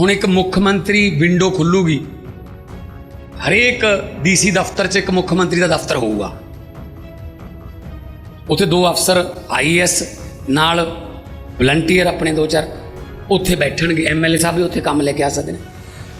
ਹੁਣ ਇੱਕ ਮੁੱਖ ਮੰਤਰੀ ਵਿੰਡੋ ਖੁੱਲੂਗੀ। ਹਰੇਕ ਡੀਸੀ ਦਫ਼ਤਰ 'ਚ ਇੱਕ ਮੁੱਖ ਮੰਤਰੀ ਦਾ ਦਫ਼ਤਰ ਹੋਊਗਾ। ਉੱਥੇ ਦੋ ਅਫਸਰ ਆਈਐਸ ਨਾਲ ਵਲੰਟੀਅਰ ਆਪਣੇ ਦੋ ਚਾਰ, ਉੱਥੇ ਬੈਠਣਗੇ। ਐਮਐਲਏ ਸਾਹਿਬ ਵੀ ਉੱਥੇ ਕੰਮ ਲੈ ਕੇ ਆ ਸਕਦੇ ਨੇ।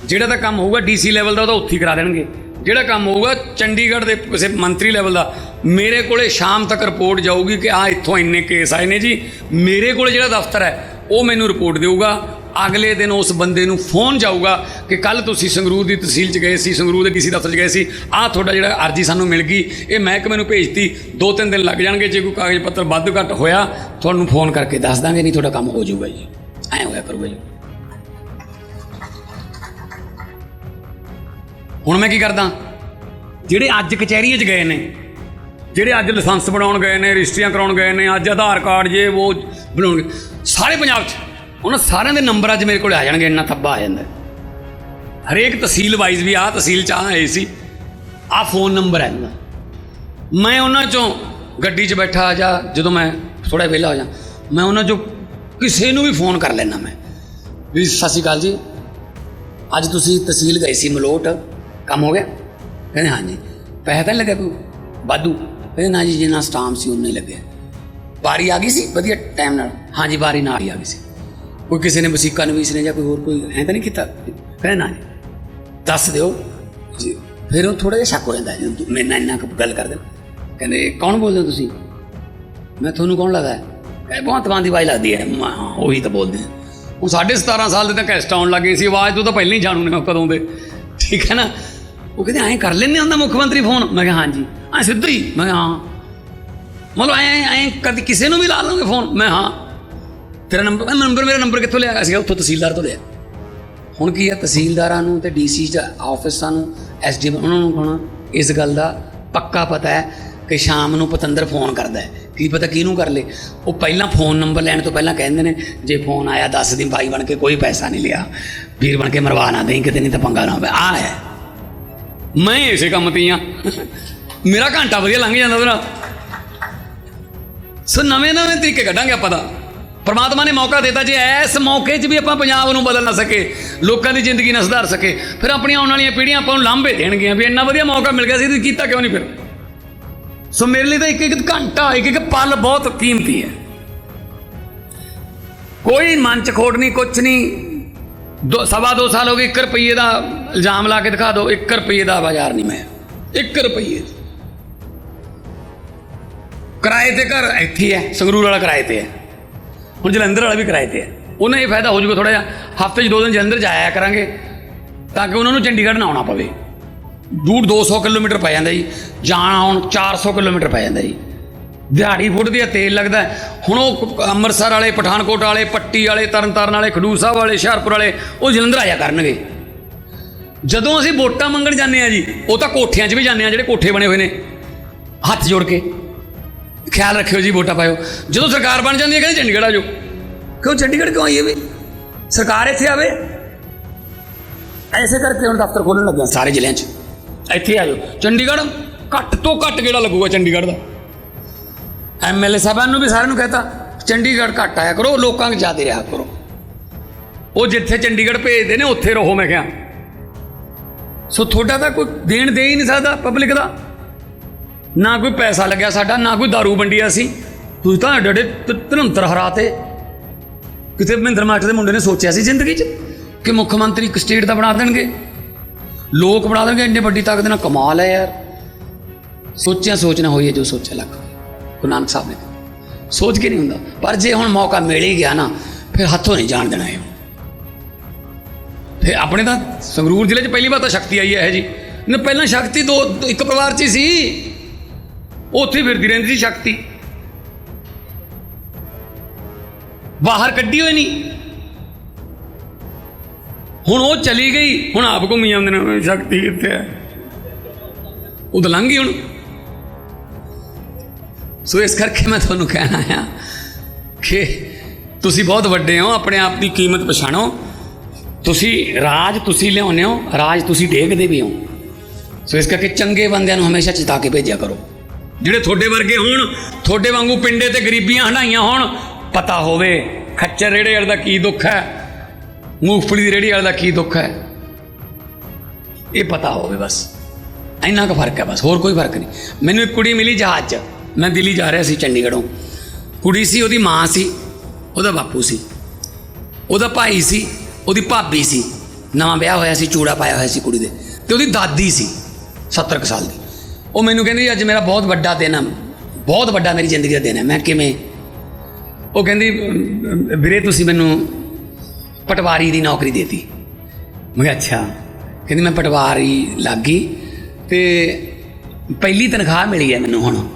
ਜਿਹੜਾ ਤਾਂ ਕੰਮ ਹੋਊਗਾ ਡੀਸੀ ਲੈਵਲ ਦਾ ਉਹਦਾ ਉੱਥੇ ਹੀ ਕਰਾ ਦੇਣਗੇ। ਜਿਹੜਾ ਕੰਮ ਹੋਊਗਾ ਚੰਡੀਗੜ੍ਹ ਦੇ ਕਿਸੇ ਮੰਤਰੀ ਲੈਵਲ ਦਾ, ਮੇਰੇ ਕੋਲੇ ਸ਼ਾਮ ਤੱਕ ਰਿਪੋਰਟ ਜਾਊਗੀ ਕਿ ਆ ਇੱਥੋਂ ਇੰਨੇ ਕੇਸ ਆਏ ਨੇ ਜੀ। ਮੇਰੇ ਕੋਲੇ ਜਿਹੜਾ ਦਫ਼ਤਰ ਹੈ, ਉਹ ਮੈਨੂੰ ਰਿਪੋਰਟ ਦੇਊਗਾ। ਅਗਲੇ ਦਿਨ ਉਸ ਬੰਦੇ ਨੂੰ ਫੋਨ ਜਾਊਗਾ ਕਿ ਕੱਲ ਤੁਸੀਂ ਸੰਗਰੂਰ ਦੀ ਤਹਿਸੀਲ 'ਚ ਗਏ ਸੀ, ਸੰਗਰੂਰ ਦੇ ਕਿਸੇ ਦਫ਼ਤਰ 'ਚ ਗਏ ਸੀ। ਆਹ ਤੁਹਾਡਾ ਜਿਹੜਾ ਅਰਜੀ ਸਾਨੂੰ ਮਿਲ ਗਈ, ਇਹ ਮਹਿਕਮੇ ਨੂੰ ਭੇਜਤੀ। ਦੋ ਤਿੰਨ ਦਿਨ ਲੱਗ ਜਾਣਗੇ, ਜੇ ਕੋਈ ਕਾਗਜ਼ ਪੱਤਰ ਵੱਧ ਘੱਟ ਹੋਇਆ, ਤੁਹਾਨੂੰ ਫੋਨ ਕਰਕੇ ਦੱਸ ਦਾਂਗੇ ਨਹੀਂ ਤੁਹਾਡਾ ਕੰਮ ਹੋ ਜਾਊਗਾ ਜੀ। ਐਂ ਹੋਇਆ ਕਰੂਗਾ ਜੀ। ਹੁਣ ਮੈਂ ਕੀ ਕਰਦਾ? ਜਿਹੜੇ ਅੱਜ ਕਚਹਿਰੀ 'ਚ ਗਏ ਨੇ, ਜਿਹੜੇ ਅੱਜ ਲਾਇਸੈਂਸ ਬਣਾਉਣ ਗਏ ਨੇ, ਰਜਿਸਟਰੀਆਂ ਕਰਾਉਣ ਗਏ ਨੇ, ਅੱਜ ਆਧਾਰ ਕਾਰਡ, ਜੇ ਉਹ ਬਣਾਉਣ ਸਾਰੇ ਪੰਜਾਬ 'ਚ ਉਹਨਾਂ ਸਾਰਿਆਂ ਦੇ ਨੰਬਰ ਅੱਜ ਮੇਰੇ ਕੋਲ ਆ ਜਾਣਗੇ, ਇੰਨਾ ਥੱਬਾ ਆ ਜਾਂਦਾ। ਹਰੇਕ ਤਹਿਸੀਲ ਵਾਈਜ਼ ਵੀ ਆਹ ਤਹਿਸੀਲ 'ਚ ਆਹ ਆਏ ਸੀ। ਆਹ ਫੋਨ ਨੰਬਰ ਹੈ ਇਹਨਾਂ ਮੈਂ ਉਹਨਾਂ 'ਚੋਂ ਗੱਡੀ 'ਚ ਬੈਠਾ ਜਾਂ ਜਦੋਂ ਮੈਂ ਥੋੜਾ ਵਿਹਲਾ ਹੋ ਜਾ, ਮੈਂ ਉਹਨਾਂ 'ਚੋਂ ਕਿਸੇ ਨੂੰ ਵੀ ਫੋਨ ਕਰ ਲੈਣਾ ਮੈਂ। ਵੀ ਸਤਿ ਸ਼੍ਰੀ ਅਕਾਲ ਜੀ, ਅੱਜ ਤੁਸੀਂ ਤਹਿਸੀਲ ਗਏ ਸੀ ਮਲੋਟ, ਕੰਮ ਹੋ ਗਿਆ? ਕਹਿੰਦੇ ਹਾਂਜੀ। ਪੈਸਾ ਤਾਂ ਨਹੀਂ ਲੱਗਿਆ ਕੋਈ? ਵਾਧੂ। ਕਹਿੰਦੇ ਨਾ ਜੀ, ਜਿੰਨਾ ਸਟਾਮ ਸੀ ਉਨਾ ਹੀ ਲੱਗਿਆ। ਵਾਰੀ ਆ ਗਈ ਸੀ? ਵਧੀਆ ਟਾਈਮ ਨਾਲ। ਹਾਂਜੀ, ਵਾਰੀ ਨਾਲ ਹੀ ਆ ਗਈ ਸੀ। ਕੋਈ ਕਿਸੇ ਨੇ ਵਸੀਕਾ ਨਵੀਸ ਨੇ ਜਾਂ ਕੋਈ ਹੋਰ ਕੋਈ ਐਂ ਤਾਂ ਨਹੀਂ ਕੀਤਾ? ਕਹਿੰਦੇ ਨਾ ਦੱਸ ਦਿਓ। ਜੀ ਫਿਰ ਉਹ ਥੋੜਾ ਜਿਹਾ ਸ਼ੱਕ ਹੋ ਜਾਂਦਾ ਹੈ ਜਦੋਂ ਮੇਰੇ ਨਾਲ ਇੰਨਾ ਕੁ ਗੱਲ ਕਰਦੇ ਕਹਿੰਦੇ ਕੌਣ ਬੋਲਦੇ ਹੋ ਤੁਸੀਂ? ਮੈਂ ਤੁਹਾਨੂੰ ਕੌਣ ਲੱਗਦਾ ਹੈ? ਕਹਿੰਦੇ ਬਹੁਤ ਦੀ ਆਵਾਜ਼ ਲੱਗਦੀ ਹੈ। ਮੈਂ ਹਾਂ, ਉਹੀ ਤਾਂ ਬੋਲਦੇ ਹਾਂ ਹੁਣ ਸਾਢੇ 17 ਸਾਲ ਦੇ ਤਾਂ ਕੈਸਟ ਆਉਣ ਲੱਗੇ ਸੀ। ਆਵਾਜ਼ ਤੋਂ ਤਾਂ ਪਹਿਲਾਂ ਹੀ ਜਾਣੂ ਨੇ ਉਹ ਕਦੋਂ ਦੇ। ਠੀਕ ਹੈ ਨਾ? ਉਹ ਕਹਿੰਦੇ ਐਂ ਕਰ ਲੈਣੇ ਹੁੰਦਾ ਮੁੱਖ ਮੰਤਰੀ ਫੋਨ? ਮੈਂ ਕਿਹਾ ਹਾਂਜੀ। ਐਂ ਸਿੱਧਾ ਹੀ ਮੈਂ ਕਿਹਾ ਹਾਂ। ਮਤਲਬ ਐਂ ਐਂ ਕਦੇ ਕਿਸੇ ਨੂੰ ਵੀ ਲਾ ਲਓਗੇ ਫੋਨ? ਮੈਂ ਹਾਂ। ਤੇਰਾ ਨੰਬਰ ਨੰਬਰ ਮੇਰਾ ਨੰਬਰ ਕਿੱਥੋਂ ਲਿਆ? ਸੀਗਾ ਉੱਥੋਂ ਤਹਿਸੀਲਦਾਰ ਤੋਂ ਲਿਆ। ਹੁਣ ਕੀ ਹੈ ਤਹਿਸੀਲਦਾਰਾਂ ਨੂੰ ਤੇ ਡੀਸੀ ਦਾ ਆਫਿਸਾਂ ਨੂੰ ਐਸਡੀ ਉਹਨਾਂ ਨੂੰ ਕਹਣਾ ਇਸ ਗੱਲ ਦਾ ਪੱਕਾ ਪਤਾ ਹੈ ਕਿ ਸ਼ਾਮ ਨੂੰ ਪਤੰਦਰ ਫੋਨ ਕਰਦਾ ਹੈ। ਕੀ ਪਤਾ ਕਿਹਨੂੰ ਕਰ ਲੇ। ਉਹ ਪਹਿਲਾਂ ਫੋਨ ਨੰਬਰ ਲੈਣ ਤੋਂ ਪਹਿਲਾਂ ਕਹਿੰਦੇ ਨੇ, ਜੇ ਫੋਨ ਆਇਆ ਦੱਸ ਦਿਨ ਭਾਈ ਬਣ ਕੇ ਕੋਈ ਪੈਸਾ ਨਹੀਂ ਲਿਆ। ਵੀਰ ਬਣ ਕੇ ਮਰਵਾ ਨਾ ਦੇਈਂ, ਕਿਤੇ ਨਹੀਂ ਤਾਂ ਪੰਗਾ ਨਾ ਹੋਵੇ। ਆ ਹੈ। ਮੈਂ ਇਸੇ ਕੰਮ ਤੇ ਹੀ ਆ। ਮੇਰਾ ਘੰਟਾ ਵਧੀਆ ਲੰਘ ਜਾਂਦਾ ਉਹਦੇ ਨਾਲ ਸੋ ਨਵੇਂ ਨਵੇਂ ਤਰੀਕੇ ਕੱਢਾਂਗੇ ਆਪਾਂ ਤਾਂ। ਪਰਮਾਤਮਾ ਨੇ ਮੌਕਾ ਦਿੱਤਾ ਜੇ ਇਸ ਮੌਕੇ 'ਚ ਵੀ ਆਪਾਂ ਪੰਜਾਬ ਨੂੰ ਬਦਲ ਨਾ ਸਕੇ, ਲੋਕਾਂ ਦੀ ਜ਼ਿੰਦਗੀ ਨਾ ਸੁਧਾਰ ਸਕੇ, ਫਿਰ ਆਪਣੀਆਂ ਆਉਣ ਵਾਲੀਆਂ ਪੀੜ੍ਹੀਆਂ ਆਪਾਂ ਨੂੰ ਲਾਂਭੇ ਦੇਣਗੀਆਂ ਵੀ ਇੰਨਾ ਵਧੀਆ ਮੌਕਾ ਮਿਲ ਗਿਆ ਸੀ, ਤੁਸੀਂ ਕੀਤਾ ਕਿਉਂ ਨਹੀਂ ਫਿਰ? ਸੋ ਮੇਰੇ ਲਈ ਤਾਂ ਇੱਕ ਇੱਕ ਘੰਟਾ ਇੱਕ ਇੱਕ ਪਲ ਬਹੁਤ ਕੀਮਤੀ ਹੈ। ਕੋਈ ਮਨ ਚ ਖੋਟ ਨਹੀਂ, ਕੁਛ ਨਹੀਂ। ਦੋ, ਸਵਾ ਦੋ ਸਾਲ ਹੋ ਗਏ 1 ਰੁਪਏ ਦਾ ਇਲਜ਼ਾਮ ਲਾ ਕੇ ਦਿਖਾ ਦਿਓ 1 ਰੁਪਏ ਦਾ ਬਾਜ਼ਾਰ ਨਹੀਂ ਮੈਂ। 1 ਰੁਪਏ ਕਿਰਾਏ ਤੇ ਘਰ ਇੱਥੇ ਹੈ, ਸੰਗਰੂਰ ਵਾਲਾ ਕਿਰਾਏ ਤੇ ਹੈ। ਹੁਣ ਜਲੰਧਰ ਵਾਲਾ ਵੀ ਕਿਰਾਏ ਤੇ ਹੈ। ਉਹਨਾਂ ਇਹ ਫਾਇਦਾ ਹੋ ਜਾਊਗਾ ਥੋੜਾ ਜਿਹਾ। ਹਫ਼ਤੇ 'ਚ ਦੋ ਦਿਨ ਜਲੰਧਰ ਜਾਇਆ ਕਰਾਂਗੇ, ਤਾਂ ਕਿ ਉਹਨਾਂ ਨੂੰ ਚੰਡੀਗੜ੍ਹ ਨਾ ਆਉਣਾ ਪਵੇ। ਦੂਰ 200 ਕਿਲੋਮੀਟਰ ਪੈ ਜਾਂਦਾ ਜੀ। ਜਾਣ ਆਉਣ 400 ਕਿਲੋਮੀਟਰ ਪੈ ਜਾਂਦਾ ਜੀ। ਦਿਹਾੜੀ ਫੁੱਟਦੀ ਹੈ ਤੇਲ ਲੱਗਦਾ। ਹੁਣ ਉਹ ਅੰਮ੍ਰਿਤਸਰ ਵਾਲੇ, ਪਠਾਨਕੋਟ ਵਾਲੇ, ਪੱਟੀ ਵਾਲੇ, ਤਰਨਤਾਰਨ ਵਾਲੇ, ਖਡੂਰ ਸਾਹਿਬ ਵਾਲੇ, ਹੁਸ਼ਿਆਰਪੁਰ ਵਾਲੇ, ਉਹ ਜਲੰਧਰ ਆਇਆ ਕਰਨਗੇ। ਜਦੋਂ ਅਸੀਂ ਵੋਟਾਂ ਮੰਗਣ ਜਾਂਦੇ ਆ ਜੀ, ਉਹ ਤਾਂ ਕੋਠਿਆਂ 'ਚ ਵੀ ਜਾਂਦੇ ਆ ਜਿਹੜੇ ਕੋਠੇ ਬਣੇ ਹੋਏ ਨੇ। ਹੱਥ ਜੋੜ ਕੇ। ਖਿਆਲ ਰੱਖਿਓ ਜੀ ਵੋਟਾਂ ਪਾਇਓ। ਜਦੋਂ ਸਰਕਾਰ ਬਣ ਜਾਂਦੀ ਹੈ ਕਹਿੰਦੇ ਚੰਡੀਗੜ੍ਹ ਆ ਜਾਓ। ਕਿਉਂ ਚੰਡੀਗੜ੍ਹ ਕਿਉਂ ਆਈਏ ਵੀ? ਸਰਕਾਰ ਇੱਥੇ ਆਵੇ? ਐਸੇ ਕਰਕੇ ਹੁਣ ਦਫ਼ਤਰ ਖੋਲਣ ਲੱਗਾ ਸਾਰੇ ਜ਼ਿਲ੍ਹਿਆਂ 'ਚ। ਇੱਥੇ ਆ ਜਾਓ। ਚੰਡੀਗੜ੍ਹ ਘੱਟ ਤੋਂ ਘੱਟ ਕਿਹੜਾ ਲੱਗੂਗਾ ਚੰਡੀਗੜ੍ਹ ਦਾ? ਐਮਐਲਏ ਸਾਹਿਬਾਨ ਨੂੰ ਵੀ ਸਾਰਿਆਂ ਨੂੰ ਕਹਤਾ ਚੰਡੀਗੜ੍ਹ ਘੱਟ ਆਇਆ ਕਰੋ ਲੋਕਾਂ 'ਚ ਜ਼ਿਆਦਾ ਰਿਹਾ ਕਰੋ। ਉਹ ਜਿੱਥੇ ਚੰਡੀਗੜ੍ਹ ਭੇਜਦੇ ਨੇ ਉੱਥੇ ਰਹੋ ਮੈਂ ਕਿਹਾ। ਸੋ ਤੁਹਾਡਾ ਤਾਂ ਕੋਈ ਦੇਣ ਦੇ ਹੀ ਨਹੀਂ ਸਕਦਾ ਪਬਲਿਕ ਦਾ। ਨਾ ਕੋਈ ਪੈਸਾ ਲੱਗਿਆ ਸਾਡਾ, ਨਾ ਕੋਈ दारू ਵੰਡੀ ਸੀ ਤੁਸੀਂ ਤਾਂ ਡੜੇ ਧਰੰਤਰ ਹਰਾਤੇ ਕਿਤੇ ਮਹਿੰਦਰ ਮਾਟ ਦੇ ਮੁੰਡੇ ਨੇ ਸੋਚਿਆ ਸੀ ਜ਼ਿੰਦਗੀ 'ਚ ਕਿ ਮੁੱਖ ਮੰਤਰੀ ਇੱਕ ਸਟੇਟ ਦਾ ਬਣਾ ਦੇਣਗੇ। ਲੋਕ ਬਣਾ ਦੇਣਗੇ, ਇੰਨੇ ਵੱਡੀ ਤਾਕਤ ਨਾਲ ਕਮਾਲ ਹੈ ਯਾਰ। ਸੋਚਿਆ, ਸੋਚਣਾ ਹੋਈ ਹੈ ਜੋ ਸੋਚਿਆ ਲੱਗ ਗੁਰੂ ਨਾਨਕ ਸਾਹਿਬ ਨੇ ਸੋਚ ਕੇ ਨਹੀਂ ਹੁੰਦਾ। ਪਰ ਜੇ ਹੁਣ ਮੌਕਾ ਮਿਲ ਹੀ ਗਿਆ ਨਾ, ਫਿਰ ਹੱਥੋਂ ਨਹੀਂ ਜਾਣ ਦੇਣਾ ਇਹ। ਫਿਰ ਆਪਣੇ ਤਾਂ ਸੰਗਰੂਰ ਜ਼ਿਲ੍ਹੇ 'ਚ ਪਹਿਲੀ ਵਾਰ ਤਾਂ ਸ਼ਕਤੀ ਆਈ ਹੈ ਇਹ ਜੀ। ਨਾ ਪਹਿਲਾਂ ਸ਼ਕਤੀ ਦੋ- ਇੱਕ ਪਰਿਵਾਰ 'ਚ ਹੀ ਸੀ। ਉੱਥੇ ਫਿਰਦੀ ਰਹਿੰਦੀ ਸੀ ਸ਼ਕਤੀ। ਬਾਹਰ ਕੱਢੀ ਹੋਈ ਨਹੀਂ। ਹੁਣ ਉਹ ਚਲੀ ਗਈ, ਹੁਣ ਆਪ ਘੁੰਮੀ ਜਾਂਦੇ ਨੇ ਸ਼ਕਤੀ ਕਿੱਥੇ ਹੈ? ਉਹ ਤਾਂ ਲੰਘ ਗਈ ਹੁਣ। ਸੋ ਇਸ ਕਰਕੇ ਮੈਂ ਤੁਹਾਨੂੰ ਕਹਿਣਾ ਆ ਕਿ ਤੁਸੀਂ ਬਹੁਤ ਵੱਡੇ ਹੋ, ਆਪਣੇ ਆਪ ਦੀ ਕੀਮਤ ਪਛਾਣੋ। ਤੁਸੀਂ ਰਾਜ ਤੁਸੀਂ ਲਿਆਉਂਦੇ ਹੋ, ਰਾਜ ਤੁਸੀਂ ਡੇਗਦੇ ਵੀ ਹੋ। ਸੋ ਇਸ ਕਰਕੇ ਚੰਗੇ ਬੰਦਿਆਂ ਨੂੰ ਹਮੇਸ਼ਾ ਚਿਤਾ ਕੇ ਭੇਜਿਆ ਕਰੋ। ਜਿਹੜੇ ਤੁਹਾਡੇ ਵਰਗੇ ਹੋਣ, ਤੁਹਾਡੇ ਵਾਂਗੂ ਪਿੰਡੇ ਤੇ ਗਰੀਬੀਆਂ ਹੰਡਾਈਆਂ ਹੋਣ, ਪਤਾ ਹੋਵੇ ਖੱਚਰ ਰੇੜੇ ਵਾਲੇ ਦਾ ਕੀ ਦੁੱਖ ਹੈ, ਮੂੰਗਫਲੀ ਦੀ ਰੇੜੀ ਵਾਲੇ ਦਾ ਕੀ ਦੁੱਖ ਹੈ। ਇਹ ਪਤਾ ਹੋਵੇ ਬਸ। ਇੰਨਾ ਕੁ ਫ਼ਰਕ ਹੈ ਬਸ, ਹੋਰ ਕੋਈ ਫ਼ਰਕ ਨਹੀਂ। ਮੈਨੂੰ ਇੱਕ ਕੁੜੀ ਮਿਲੀ ਜਹਾਜ਼ 'ਚ। ਮੈਂ ਦਿੱਲੀ ਜਾ ਰਿਹਾ ਸੀ ਚੰਡੀਗੜ੍ਹੋਂ। ਕੁੜੀ ਸੀ, ਉਹਦੀ ਮਾਂ ਸੀ, ਉਹਦਾ ਬਾਪੂ ਸੀ। ਉਹਦਾ ਭਾਈ ਸੀ, ਉਹਦੀ ਭਾਬੀ ਸੀ। ਨਵਾਂ ਵਿਆਹ ਹੋਇਆ ਸੀ, ਚੂੜਾ ਪਾਇਆ ਹੋਇਆ ਸੀ ਕੁੜੀ ਦੇ। ਤੇ ਉਹਦੀ ਦਾਦੀ ਸੀ 70 ਕੁ ਸਾਲ ਦੀ। ਉਹ ਮੈਨੂੰ ਕਹਿੰਦੀ, ਅੱਜ ਮੇਰਾ ਬਹੁਤ ਵੱਡਾ ਦਿਨ ਆ। ਬਹੁਤ ਵੱਡਾ ਮੇਰੀ ਜ਼ਿੰਦਗੀ ਦਾ ਦਿਨ ਹੈ ਮੈਂ ਕਿਵੇਂ? ਉਹ ਕਹਿੰਦੀ ਵੀਰੇ, ਤੁਸੀਂ ਮੈਨੂੰ ਪਟਵਾਰੀ ਦੀ ਨੌਕਰੀ ਦੇਤੀ। ਮੈਂ ਕਿਹਾ, ਅੱਛਾ। ਕਹਿੰਦੀ, ਮੈਂ ਪਟਵਾਰੀ ਲੱਗ ਗਈ ਤੇ ਪਹਿਲੀ ਤਨਖਾਹ ਮਿਲੀ ਹੈ ਮੈਨੂੰ ਹੁਣ।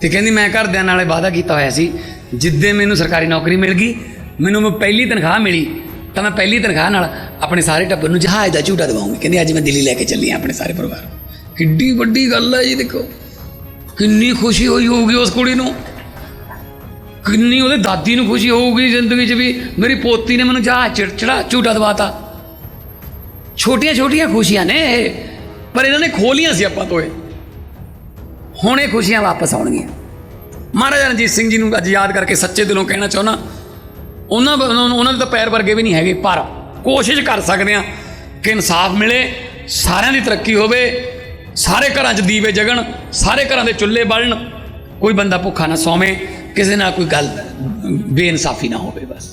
ਤੇ ਕਹਿੰਦੀ, ਮੈਂ ਘਰਦਿਆਂ ਨਾਲੇ ਵਾਅਦਾ ਕੀਤਾ ਹੋਇਆ ਸੀ, ਜਿੱਦੇ ਮੈਨੂੰ ਸਰਕਾਰੀ ਨੌਕਰੀ ਮਿਲ ਗਈ, ਮੈਨੂੰ ਮੈਂ, ਪਹਿਲੀ ਤਨਖਾਹ ਮਿਲੀ, ਤਾਂ ਮੈਂ ਪਹਿਲੀ ਤਨਖਾਹ ਨਾਲ ਆਪਣੇ ਸਾਰੇ ਟੱਬਰ ਨੂੰ ਜਹਾਜ਼ ਦਾ ਝੂਟਾ ਦਵਾਉਂਗੀ। ਕਹਿੰਦੀ, ਅੱਜ ਮੈਂ ਦਿੱਲੀ ਲੈ ਕੇ ਚੱਲੀ ਹਾਂ ਆਪਣੇ ਸਾਰੇ ਪਰਿਵਾਰ ਕਿੱਡੀ ਵੱਡੀ ਗੱਲ ਹੈ ਜੀ ਦੇਖੋ। ਕਿੰਨੀ ਖੁਸ਼ੀ ਹੋਈ ਹੋਊਗੀ ਉਸ ਕੁੜੀ ਨੂੰ। ਕਿੰਨੀ ਉਹਦੇ ਦਾਦੀ ਨੂੰ ਖੁਸ਼ੀ ਹੋਊਗੀ ਜ਼ਿੰਦਗੀ 'ਚ ਵੀ। ਮੇਰੀ ਪੋਤੀ ਨੇ ਮੈਨੂੰ ਜਾ ਚਿੜਚੜਾ ਝੂਟਾ ਦਵਾਤਾ। ਛੋਟੀਆਂ ਛੋਟੀਆਂ ਖੁਸ਼ੀਆਂ ਨੇ ਇਹ, ਪਰ ਇਹਨਾਂ ਨੇ ਖੋਲੀਆਂ ਸੀ ਆਪਾਂ ਤੋਂ ਇਹ। ਹੁਣ ਇਹ ਖੁਸ਼ੀਆਂ ਵਾਪਸ ਆਉਣਗੀਆਂ। ਮਹਾਰਾਜਾ ਰਣਜੀਤ ਸਿੰਘ ਜੀ ਨੂੰ ਅੱਜ ਯਾਦ ਕਰਕੇ ਸੱਚੇ ਦਿਲੋਂ ਕਹਿਣਾ ਚਾਹੁੰਦਾ। ਉਹਨਾਂ ਨੂੰ- ਉਹਨਾਂ ਦੇ ਤਾਂ ਪੈਰ ਵਰਗੇ ਵੀ ਨਹੀਂ ਹੈਗੇ। ਪਰ ਕੋਸ਼ਿਸ਼ ਕਰ ਸਕਦੇ ਆ ਕਿ ਇਨਸਾਫ ਮਿਲੇ ਸਾਰਿਆਂ ਦੀ ਤਰੱਕੀ ਹੋਵੇ। ਸਾਰੇ ਘਰਾਂ 'ਚ ਦੀਵੇ ਜਗਣ, ਸਾਰੇ ਘਰਾਂ ਦੇ ਚੁੱਲ੍ਹੇ ਬਲਣ। ਕੋਈ ਬੰਦਾ ਭੁੱਖਾ ਨਾ ਸੌਵੇਂ, ਕਿਸੇ ਨਾਲ ਕੋਈ ਗੱਲ ਬੇਇਨਸਾਫੀ ਨਾ ਹੋਵੇ ਬਸ।